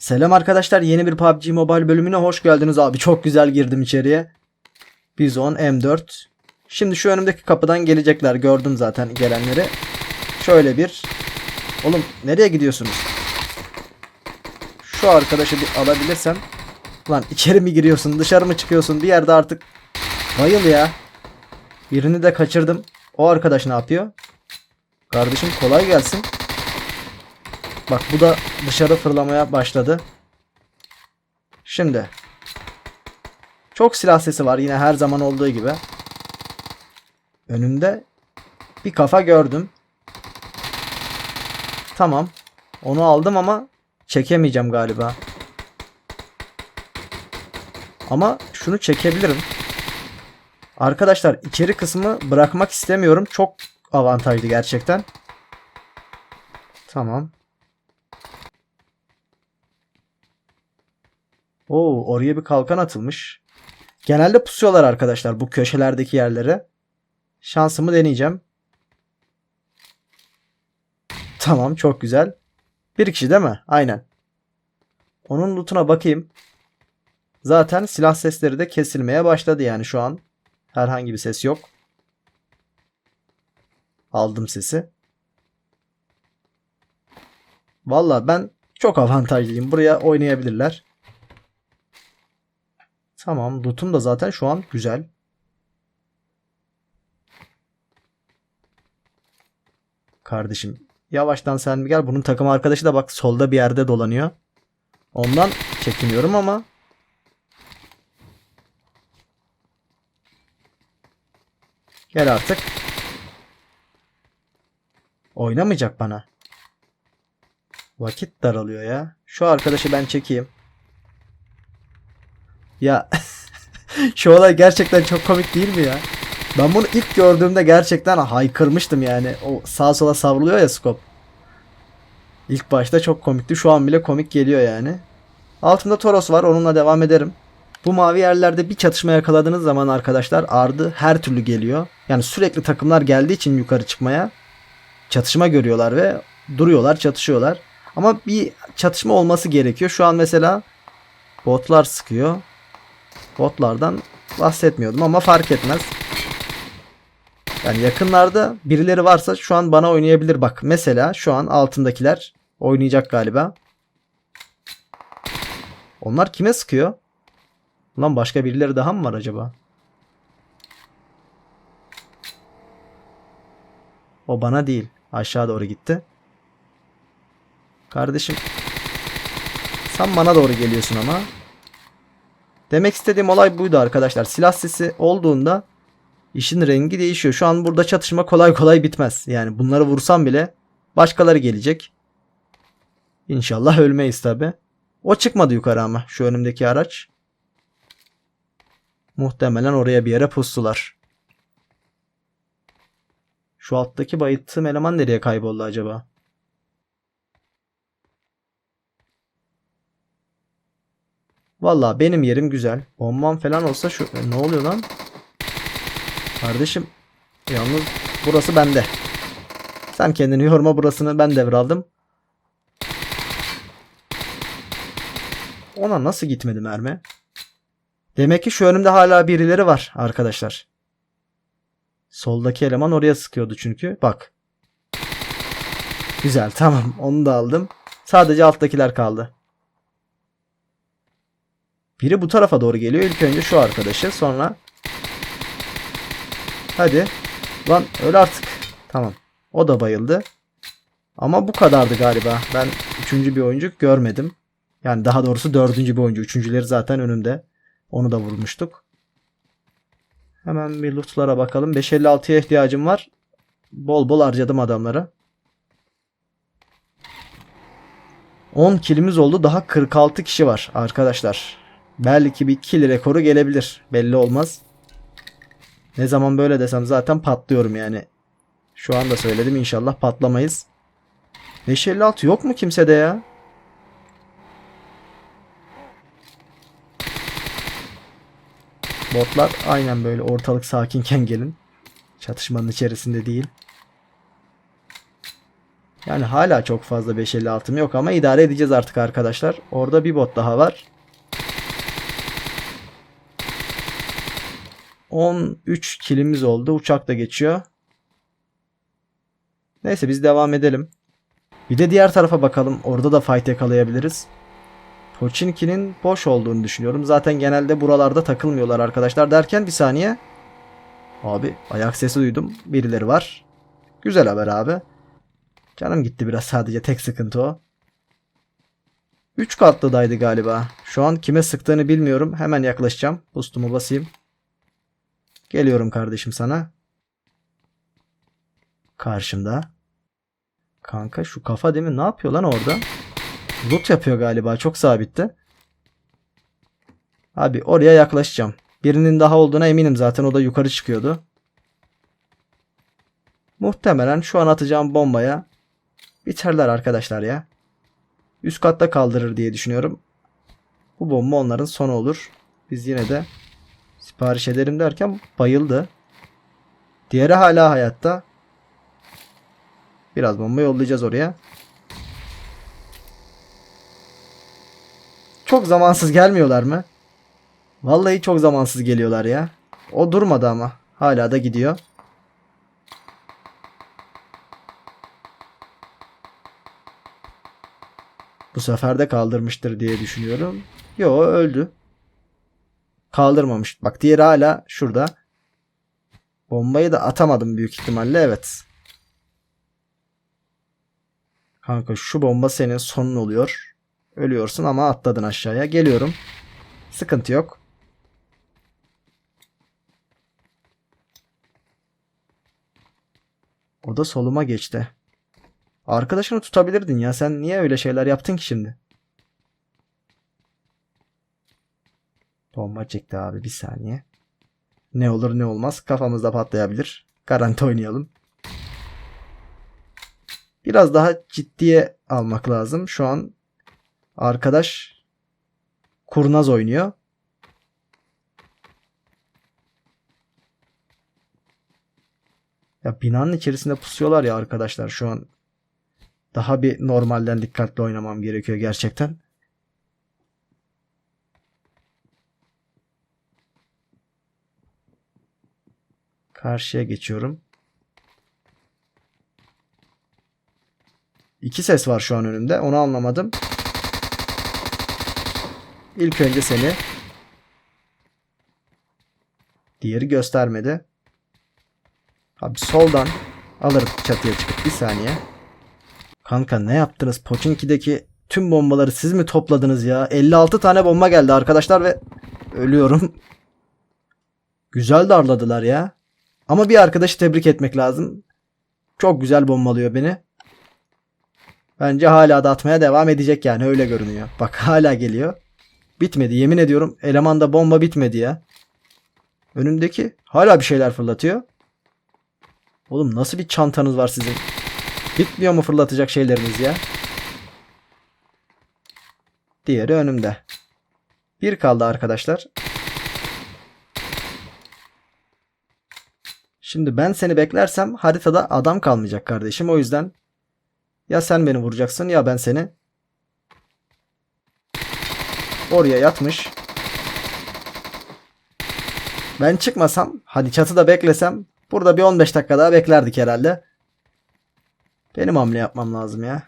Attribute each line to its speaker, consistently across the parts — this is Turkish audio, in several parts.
Speaker 1: Selam arkadaşlar yeni bir PUBG Mobile bölümüne hoş geldiniz abi çok güzel girdim içeriye. Bizon M4. Şimdi şu önümdeki kapıdan gelecekler gördüm zaten gelenleri. Şöyle bir. Oğlum nereye gidiyorsunuz? Şu arkadaşı bir alabilirsem. Lan içeri mi giriyorsun dışarı mı çıkıyorsun bir yerde artık. Bayıl ya. Birini de kaçırdım. O arkadaş ne yapıyor? Kardeşim kolay gelsin. Bak bu da dışarı fırlamaya başladı. Şimdi. Çok silah sesi var yine her zaman olduğu gibi. Önümde bir kafa gördüm. Tamam. Onu aldım ama çekemeyeceğim galiba. Ama şunu çekebilirim. Arkadaşlar içeri kısmı bırakmak istemiyorum. Çok avantajlı gerçekten. Tamam. Oo, oraya bir kalkan atılmış. Genelde pusuyorlar arkadaşlar bu köşelerdeki yerlere. Şansımı deneyeceğim. Tamam çok güzel. Bir kişi değil mi? Aynen. Onun lootuna bakayım. Zaten silah sesleri de kesilmeye başladı yani şu an. Herhangi bir ses yok. Aldım sesi. Valla ben çok avantajlıyım. Buraya oynayabilirler. Tamam. Loot'um da zaten şu an güzel. Kardeşim yavaştan sen bir gel. Bunun takım arkadaşı da bak solda bir yerde dolanıyor. Ondan çekiniyorum ama Gel artık. Oynamayacak bana. Vakit daralıyor ya. Şu arkadaşı ben çekeyim. Ya şu olay gerçekten çok komik değil mi ya? Ben bunu ilk gördüğümde gerçekten haykırmıştım yani. O sağa sola savruluyor ya skop. İlk başta çok komikti. Şu an bile komik geliyor yani. Altımda Toros var. Onunla devam ederim. Bu mavi yerlerde bir çatışma yakaladığınız zaman arkadaşlar ardı her türlü geliyor. Yani sürekli takımlar geldiği için yukarı çıkmaya çatışma görüyorlar ve duruyorlar, çatışıyorlar. Ama bir çatışma olması gerekiyor. Şu an mesela botlar sıkıyor. Botlardan bahsetmiyordum ama fark etmez. Yani yakınlarda birileri varsa şu an bana oynayabilir. Bak mesela şu an altındakiler oynayacak galiba. Onlar kime sıkıyor? Lan başka birileri daha mı var acaba? O bana değil. Aşağı doğru gitti. Kardeşim. Sen bana doğru geliyorsun ama. Demek istediğim olay buydu arkadaşlar. Silah sesi olduğunda işin rengi değişiyor. Şu an burada çatışma kolay kolay bitmez. Yani bunları vursam bile başkaları gelecek. İnşallah ölmeyiz tabi. O çıkmadı yukarı ama şu önümdeki araç. Muhtemelen oraya bir yere pustular. Şu alttaki bayıttığım eleman nereye kayboldu acaba? Valla benim yerim güzel. Bombam falan olsa şu... E, Ne oluyor lan? Kardeşim. Yalnız burası bende. Sen kendini yorma burasını ben devraldım. Ona nasıl gitmedi mermi? Demek ki şu önümde hala birileri var arkadaşlar. Soldaki eleman oraya sıkıyordu çünkü. Bak. Güzel tamam onu da aldım. Sadece alttakiler kaldı. Biri bu tarafa doğru geliyor. İlk önce şu arkadaşı sonra Hadi. Lan öl artık. Tamam. O da bayıldı. Ama bu kadardı galiba. Ben üçüncü bir oyuncu görmedim. Yani daha doğrusu dördüncü bir oyuncu. Üçüncüleri zaten önümde. Onu da vurmuştuk. Hemen bir lootlara bakalım. 556'ya ihtiyacım var. Bol bol harcadım adamları. 10 kilimiz oldu. Daha 46 kişi var arkadaşlar. Belki bir kill rekoru gelebilir. Belli olmaz. Ne zaman böyle desem zaten patlıyorum yani. Şu anda söyledim inşallah patlamayız. 556 yok mu kimsede ya? Botlar aynen böyle ortalık sakinken gelin. Çatışmanın içerisinde değil. Yani hala çok fazla 556'm yok ama idare edeceğiz artık arkadaşlar. Orada bir bot daha var. 13 kilimiz oldu. Uçak da geçiyor. Neyse biz devam edelim. Bir de diğer tarafa bakalım. Orada da fight yakalayabiliriz. Pochinki'nin boş olduğunu düşünüyorum. Zaten genelde buralarda takılmıyorlar arkadaşlar derken bir saniye. Abi ayak sesi duydum. Birileri var. Güzel haber abi. Canım gitti biraz sadece tek sıkıntı o. 3 katlıdaydı galiba. Şu an kime sıktığını bilmiyorum. Hemen yaklaşacağım. Boost'umu basayım. Geliyorum kardeşim sana. Karşımda. Kanka şu kafa mi? Ne yapıyor lan orada? Loot yapıyor galiba. Çok sabitti. Abi oraya yaklaşacağım. Birinin daha olduğuna eminim zaten. O da yukarı çıkıyordu. Muhtemelen şu an atacağım bombaya biterler arkadaşlar ya. Üst katta kaldırır diye düşünüyorum. Bu bomba onların sonu olur. Biz yine de sipariş ederim derken bayıldı. Diğeri hala hayatta. Biraz bomba yollayacağız oraya. Çok zamansız gelmiyorlar mı? Vallahi çok zamansız geliyorlar ya. O durmadı ama. Hala da gidiyor. Bu sefer de kaldırmıştır diye düşünüyorum. Yo öldü. Kaldırmamış. Bak diğeri hala şurada. Bombayı da atamadım büyük ihtimalle evet. Kanka şu bomba senin sonun oluyor. Ölüyorsun ama atladın aşağıya. Geliyorum. Sıkıntı yok. O da soluma geçti. Arkadaşını tutabilirdin ya. Sen niye öyle şeyler yaptın ki şimdi? Bomba çekti abi bir saniye. Ne olur ne olmaz kafamızda patlayabilir. Garanti oynayalım. Biraz daha ciddiye almak lazım. Şu an arkadaş kurnaz oynuyor. Ya binanın içerisinde pusuyorlar ya arkadaşlar şu an. Daha bir normalden dikkatli oynamam gerekiyor gerçekten. Karşıya geçiyorum. İki ses var şu an önümde. Onu anlamadım. İlk önce seni. Diğeri göstermedi. Abi soldan alırım çatıya çıkıp bir saniye. Kanka ne yaptınız? Pochinki'deki tüm bombaları siz mi topladınız ya? 56 tane bomba geldi arkadaşlar ve ölüyorum. Güzel darladılar ya. Ama bir arkadaşı tebrik etmek lazım. Çok güzel bombalıyor beni. Bence hala da atmaya devam edecek yani öyle görünüyor. Bak hala geliyor. Bitmedi yemin ediyorum elemanda bomba bitmedi ya. Önümdeki hala bir şeyler fırlatıyor. Oğlum nasıl bir çantanız var sizin? Bitmiyor mu fırlatacak şeyleriniz ya? Diğeri önümde. Bir kaldı arkadaşlar. Şimdi ben seni beklersem haritada adam kalmayacak kardeşim. O yüzden ya sen beni vuracaksın ya ben seni. Oraya yatmış. Ben çıkmasam hadi çatıda beklesem burada bir 15 dakika daha beklerdik herhalde. Benim hamle yapmam lazım ya.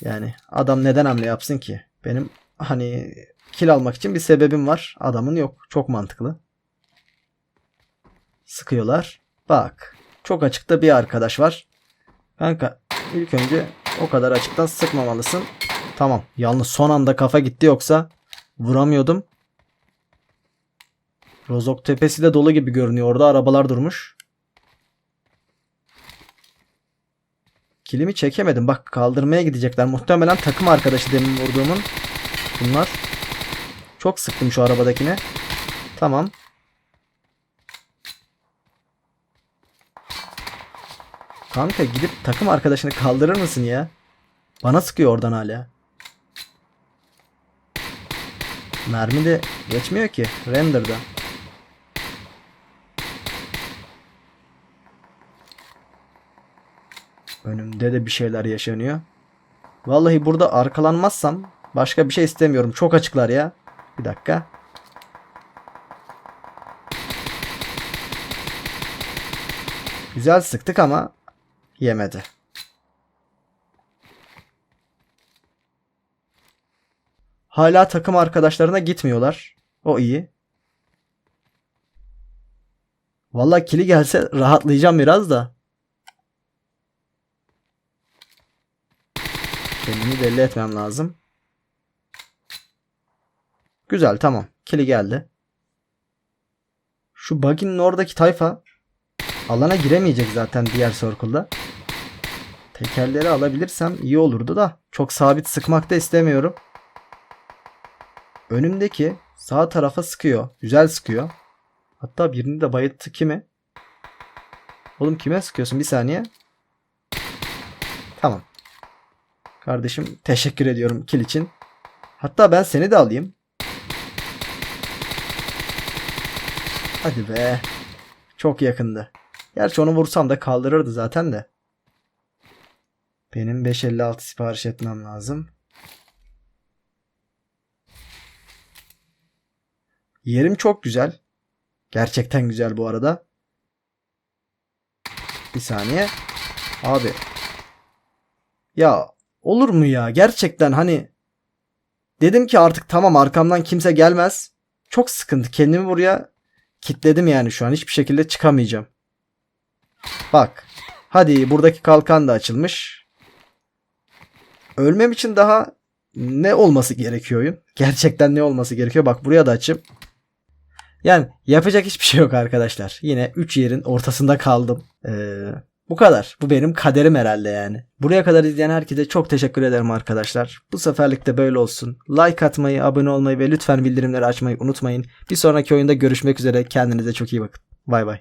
Speaker 1: Yani adam neden hamle yapsın ki? Benim hani kill almak için bir sebebim var. Adamın yok. Çok mantıklı. Sıkıyorlar. Bak. Çok açıkta bir arkadaş var. Kanka ilk önce o kadar açıktan sıkmamalısın. Tamam. Yalnız son anda kafa gitti yoksa vuramıyordum. Rozok tepesi de dolu gibi görünüyor. Orada arabalar durmuş. Kilimi çekemedim. Bak kaldırmaya gidecekler. Muhtemelen takım arkadaşı demin vurduğumun. Bunlar. Çok sıktım şu arabadakine. Tamam. Kanka gidip takım arkadaşını kaldırır mısın ya? Bana sıkıyor oradan hala. Mermi de geçmiyor ki. Render'da. Önümde de bir şeyler yaşanıyor. Vallahi burada arkalanmazsam başka bir şey istemiyorum. Çok açıklar ya. Bir dakika. Güzel sıktık ama yemedi. Hala takım arkadaşlarına gitmiyorlar. O iyi. Vallahi kili gelse rahatlayacağım biraz da. Kendimi belli etmem lazım. Güzel tamam. Kili geldi. Şu bug'in oradaki tayfa alana giremeyecek zaten diğer circle'da. Tekerleri alabilirsem iyi olurdu da çok sabit sıkmak da istemiyorum. Önümdeki sağ tarafa sıkıyor. Güzel sıkıyor. Hatta birini de bayılttı kime? Oğlum kime sıkıyorsun? Bir saniye. Tamam. Kardeşim teşekkür ediyorum kill için. Hatta ben seni de alayım. Hadi be. Çok yakındı. Gerçi onu vursam da kaldırırdı zaten de. Benim 556 sipariş etmem lazım. Yerim çok güzel. Gerçekten güzel bu arada. Bir saniye. Abi. Ya olur mu ya? Gerçekten hani dedim ki artık tamam arkamdan kimse gelmez. Çok sıkıntı. Kendimi buraya kitledim yani şu an. Hiçbir şekilde çıkamayacağım. Bak. Hadi buradaki kalkan da açılmış. Ölmem için daha ne olması gerekiyor oyun? Gerçekten ne olması gerekiyor? Bak buraya da açıp yani yapacak hiçbir şey yok arkadaşlar. Yine 3 yerin ortasında kaldım. Ee, bu kadar. Bu benim kaderim herhalde yani. Buraya kadar izleyen herkese çok teşekkür ederim arkadaşlar. Bu seferlik de böyle olsun. Like atmayı, abone olmayı ve lütfen bildirimleri açmayı unutmayın. Bir sonraki oyunda görüşmek üzere. Kendinize çok iyi bakın. Bay bay.